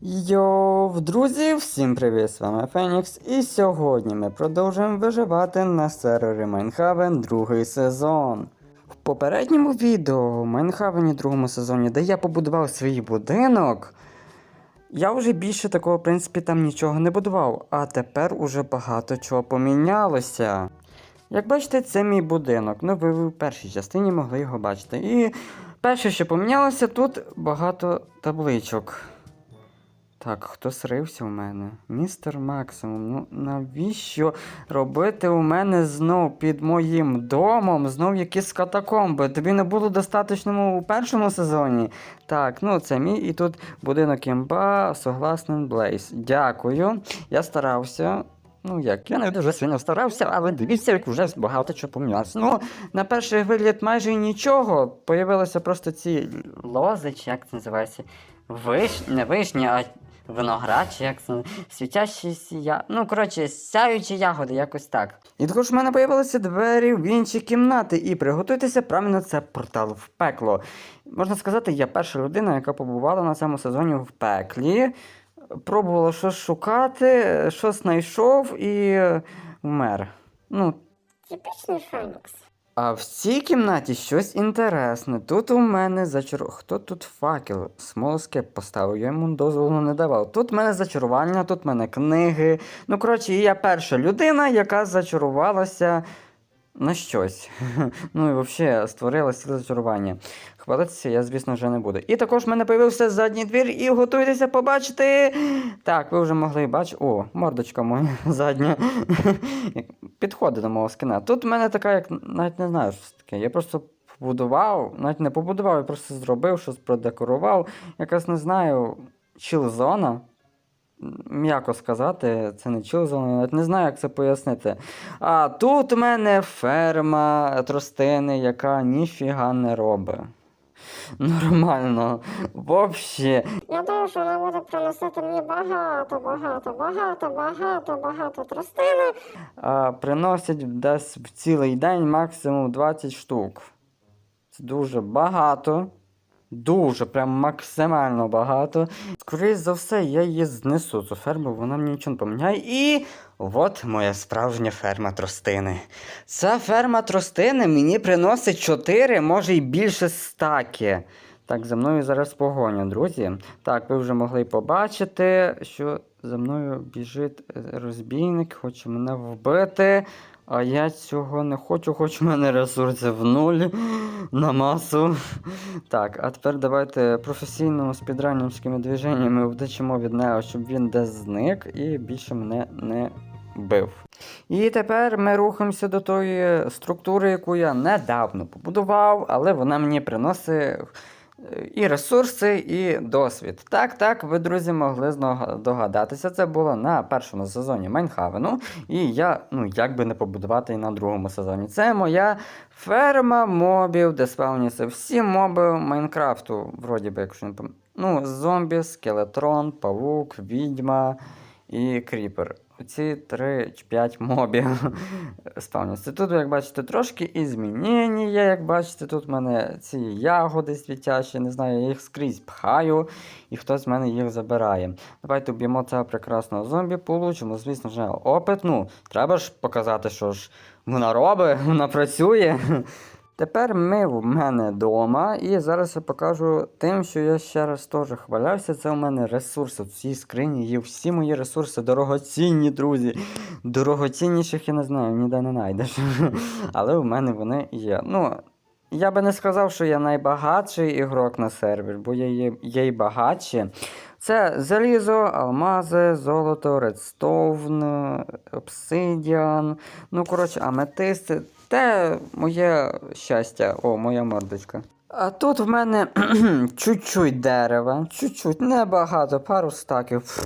Йоу, друзі, всім привіт! З вами Фенікс, і сьогодні ми продовжуємо виживати на сервері Майнхавен другий сезон. В попередньому відео в Майнхавені другому сезоні, де я побудував свій будинок, я вже більше такого, в принципі, там нічого не будував, а тепер уже багато чого помінялося. Як бачите, це мій будинок. Ну, ви в першій частині могли його бачити. І перше, що помінялося, тут багато табличок. Так, хто срився у мене? Містер Максимум. Ну навіщо робити у мене знов під моїм домом знов якісь катакомби? Тобі не було достатньо у першому сезоні. Так, ну це мій і тут будинок імба, согласний Блейз. Дякую. Я старався. Ну як, я не дуже сильно старався, але дивіться, як вже багато чого помінялося. Ну, на перший вигляд майже нічого. Появилися просто ці лози, чи як це називається? Виш... Не вишні, а виноград, чи як це світящі я. Ну, коротше, сяючі ягоди, якось так. І також в мене появилися двері в інші кімнати. І приготуйтеся, правильно, це портал в пекло. Можна сказати, я перша людина, яка побувала на цьому сезоні в пеклі. Пробувала щось шукати, щось знайшов і вмер. Ну, Типічний Фенікс. А в цій кімнаті щось інтересне. Тут у мене зачар... Хто тут факел? Смолоскеп поставив, я йому дозволу не давав. Тут в мене зачарування, тут в мене книги. Ну, коротше, я перша людина, яка зачарувалася на щось. ну і взагалі створила ціле зачарування. Хвалитися я, звісно, вже не буду. І також в мене появився задній двір, і готуйтеся побачити. Так, ви вже могли бачити. О, мордочка моя задня. Підходить до мого скина. Тут в мене така, як навіть не знаю, що таке. Я просто побудував, навіть не побудував, я просто зробив, щось продекорував. Якась не знаю, чил-зона. М'яко сказати, це не чил-зона, навіть не знаю, як це пояснити. А тут у мене ферма тростини, яка ніфіга не робить. Нормально. Вообще. Я думаю, що вона буде приносити мені багато, багато, багато, багато, багато тростини. а, приносять десь в цілий день максимум 20 штук. Це дуже багато. Дуже, прям максимально багато. Скоріше за все, я її знесу, цю ферму, вона мені нічого не поміняє. І от моя справжня ферма тростини. Ця ферма тростини мені приносить 4, може й більше стаки. Так, за мною зараз погоня, друзі. Так, ви вже могли побачити, що за мною біжить е, розбійник, хоче мене вбити. А я цього не хочу, хоч в мене ресурси в нуль на масу. Так, а тепер давайте професійно спідранівськими движеннями вдачимо від нього, щоб він десь зник і більше мене не бив. І тепер ми рухаємося до тої структури, яку я недавно побудував, але вона мені приносить і ресурси, і досвід. Так, так, ви, друзі, могли догадатися. Це було на першому сезоні Майнхавену. І я, ну, як би не побудувати і на другому сезоні. Це моя ферма мобів, де спавняться всі моби Майнкрафту. Вроді би, якщо не пом... Ну, зомбі, скелетрон, павук, відьма і кріпер. Ці 3 чи 5 мобів спавняться. Тут, як бачите, трошки і змінення є. Як бачите, тут в мене ці ягоди світячі, не знаю, я їх скрізь пхаю, і хтось з мене їх забирає. Давайте вб'ємо цього прекрасного зомбі, получимо, звісно ж, опит. Ну, треба ж показати, що ж вона робить, вона працює. Тепер ми в мене вдома, і зараз я покажу тим, що я ще раз теж хвалявся. Це у мене ресурси. В цій скрині є всі мої ресурси дорогоцінні, друзі. Дорогоцінніших я не знаю, ніде не знайдеш. Але в мене вони є. Ну, я би не сказав, що я найбагатший ігрок на сервері, бо є, є, є й багатші. Це залізо, алмази, золото, редстоун, обсидіан. Ну, коротше, аметисти. Те моє щастя, о, моя мордочка. А тут в мене чуть-чуть дерева, чуть-чуть, небагато, пару стаків.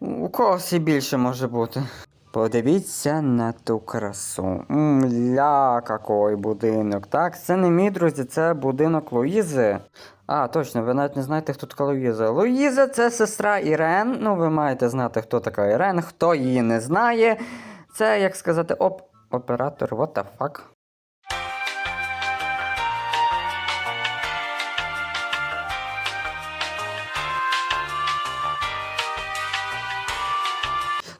У когось і більше може бути. Подивіться на ту красу. Ля, какой будинок. Так, це не мій, друзі, це будинок Луїзи. А, точно, ви навіть не знаєте, хто така Луїза. Луїза це сестра Ірен. Ну, ви маєте знати, хто така Ірен. Хто її не знає. Це, як сказати, оп, оператор, what the fuck.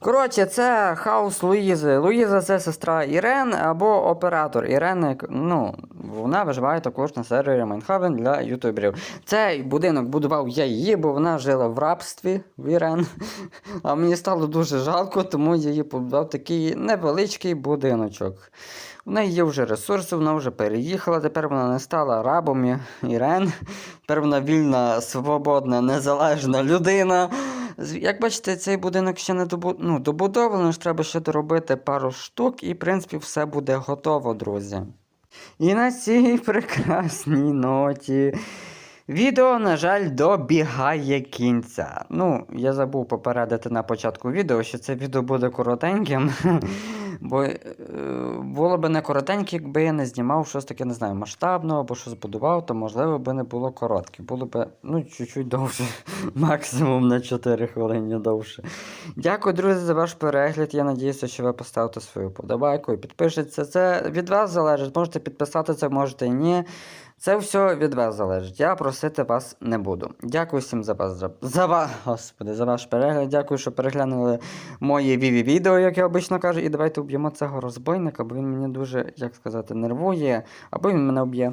Коротше, це хаус Луїзи. Луїза це сестра Ірен або оператор Ірен. Ну, вона виживає також на сервері Майнхавен для ютуберів. Цей будинок будував я її, бо вона жила в рабстві в Ірен. А мені стало дуже жалко, тому я їй побудував такий невеличкий будиночок. У неї є вже ресурси, вона вже переїхала, тепер вона не стала рабом Ірен. Тепер вона вільна, свободна, незалежна людина. Як бачите, цей будинок ще не добу... ну, добудований, треба ще доробити пару штук, і в принципі все буде готово, друзі. І на цій прекрасній ноті. Відео, на жаль, добігає кінця. Ну, я забув попередити на початку відео, що це відео буде коротеньким. Бо е, було б не коротеньке, якби я не знімав щось таке, не знаю, масштабного або щось будував, то можливо би не було коротке. Було б ну, чуть-чуть довше, максимум на 4 хвилини довше. Дякую, друзі, за ваш перегляд. Я надіюся, що ви поставите свою подобайку і підпишіться. Це від вас залежить. Можете підписатися, можете і ні. Це все від вас залежить. Я просити вас не буду. Дякую всім за вас. За, вас, господи, за ваш перегляд. Дякую, що переглянули моє віві відео, як я обично кажу. І давайте уб'ємо цього розбойника, бо він мені дуже, як сказати, нервує, або він мене вб'є.